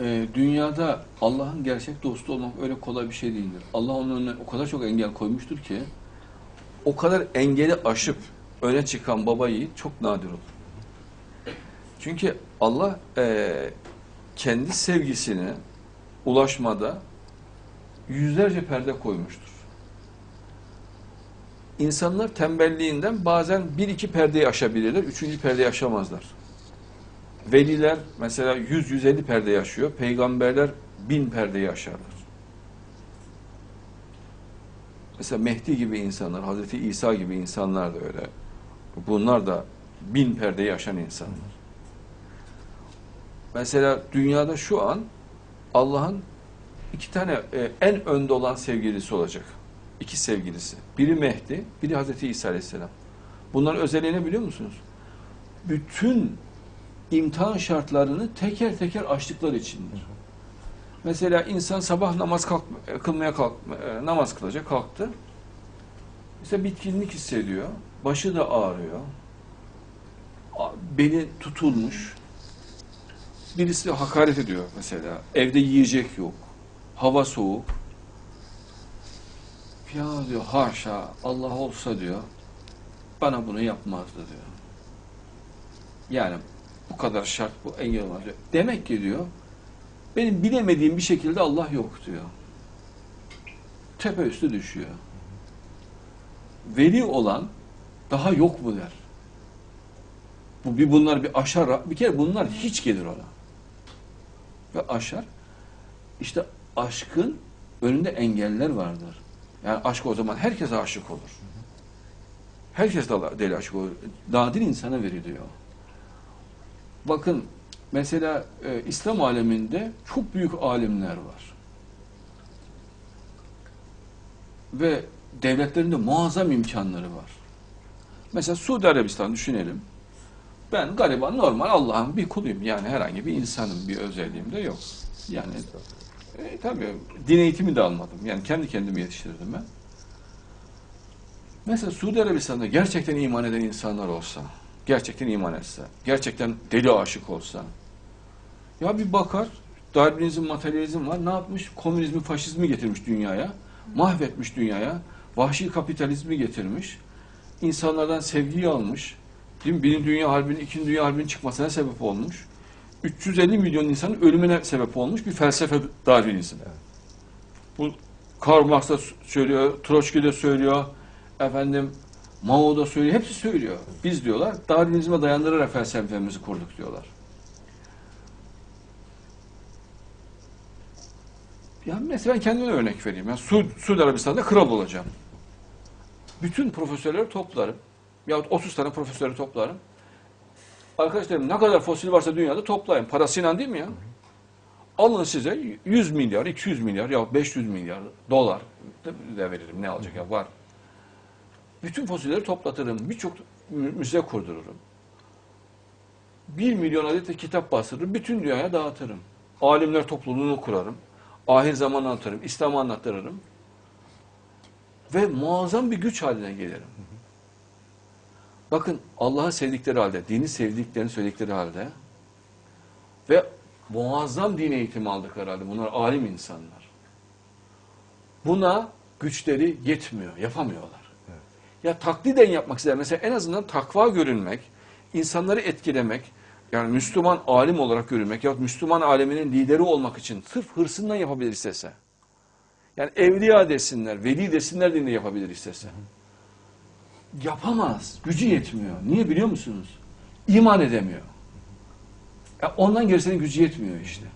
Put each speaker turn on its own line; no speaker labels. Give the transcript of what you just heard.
e, dünyada Allah'ın gerçek dostu olmak öyle kolay bir şey değildir. Allah onun önüne o kadar çok engel koymuştur ki o kadar engeli aşıp öne çıkan baba yiğit çok nadir olur. Çünkü Allah e, kendi sevgisine ulaşmada yüzlerce perde koymuştur. İnsanlar tembelliğinden bazen bir iki perdeyi aşabilirler, üçüncü perdeyi aşamazlar. Veliler mesela 100-150 perde yaşıyor, peygamberler bin perdeyi aşarlar. Mesela Mehdi gibi insanlar, Hazreti İsa gibi insanlar da öyle. Bunlar da bin perdeyi aşan insanlar. Mesela dünyada şu an Allah'ın iki tane e, en önde olan sevgilisi olacak. İki sevgilisi. Biri Mehdi, biri Hazreti İsa Aleyhisselam. Bunların özelliğini biliyor musunuz? Bütün imtihan şartlarını teker teker açtıkları içindir. Mesela insan sabah namaz kalk, kılmaya kalk, e, namaz kılacak, kalktı. İşte bitkinlik hissediyor, başı da ağrıyor, beli tutulmuş. Birisi hakaret ediyor mesela, evde yiyecek yok, hava soğuk. Ya diyor haşa Allah olsa diyor, bana bunu yapmazdı diyor. Yani bu kadar şart, bu engel var diyor. Demek ki diyor, benim bilemediğim bir şekilde Allah yok diyor. Tepe üstü düşüyor. Veli olan daha yok mu der. Bu bir bunlar bir aşar, bir kere bunlar hiç gelir ona. Ve aşar. İşte aşkın önünde engeller vardır. Yani aşk o zaman herkes aşık olur. Herkes de deli aşık olur. Nadir insana veriliyor. Bakın mesela e, İslam aleminde çok büyük alimler var. Ve devletlerinde muazzam imkanları var. Mesela Suudi Arabistan düşünelim. Ben gariban normal Allah'ın bir kuluyum. Yani herhangi bir insanım, bir özelliğim de yok. Yani e, tabii din eğitimi de almadım. Yani kendi kendimi yetiştirdim ben. Mesela Suudi Arabistan'da gerçekten iman eden insanlar olsa, gerçekten iman etse, gerçekten deli aşık olsa, ya bir bakar, Darwinizm, materyalizm var, ne yapmış? Komünizmi, faşizmi getirmiş dünyaya, mahvetmiş dünyaya, vahşi kapitalizmi getirmiş, insanlardan sevgiyi almış, değil mi? Birinci Dünya Harbi'nin, İkinci Dünya Harbi'nin çıkmasına sebep olmuş, 350 milyon insanın ölümüne sebep olmuş bir felsefe Darwinizm. Bu Karl Marx da söylüyor, Troçki de söylüyor, efendim Mao da söylüyor, hepsi söylüyor. Biz diyorlar, Darwinizme dayandırarak felsefemizi kurduk diyorlar. Ya mesela ben kendime örnek vereyim. Ben Su Suudi Arabistan'da kral olacağım. Bütün profesörleri toplarım. Yahut 30 tane profesörü toplarım. Arkadaşlarım ne kadar fosil varsa dünyada toplayın. Parasıyla değil mi ya? Alın size 100 milyar, 200 milyar ya 500 milyar dolar da veririm. Ne alacak ya var. Bütün fosilleri toplatırım. Birçok mü- müze kurdururum. 1 milyon adet de kitap bastırırım. Bütün dünyaya dağıtırım. Alimler topluluğunu kurarım. Ahir zaman anlatırım. İslam'ı anlattırırım. Ve muazzam bir güç haline gelirim. Bakın Allah'ı sevdikleri halde, dini sevdiklerini söyledikleri halde ve muazzam din eğitimi aldıkları halde bunlar alim insanlar. Buna güçleri yetmiyor, yapamıyorlar. Ya takliden yapmak ister. Mesela en azından takva görünmek, insanları etkilemek, yani Müslüman alim olarak görünmek ya Müslüman aleminin lideri olmak için sırf hırsından yapabilir istese. Yani evliya desinler, veli desinler diye yapabilir istese. Yapamaz. Gücü yetmiyor. Niye biliyor musunuz? İman edemiyor. Ya ondan gerisinin gücü yetmiyor işte.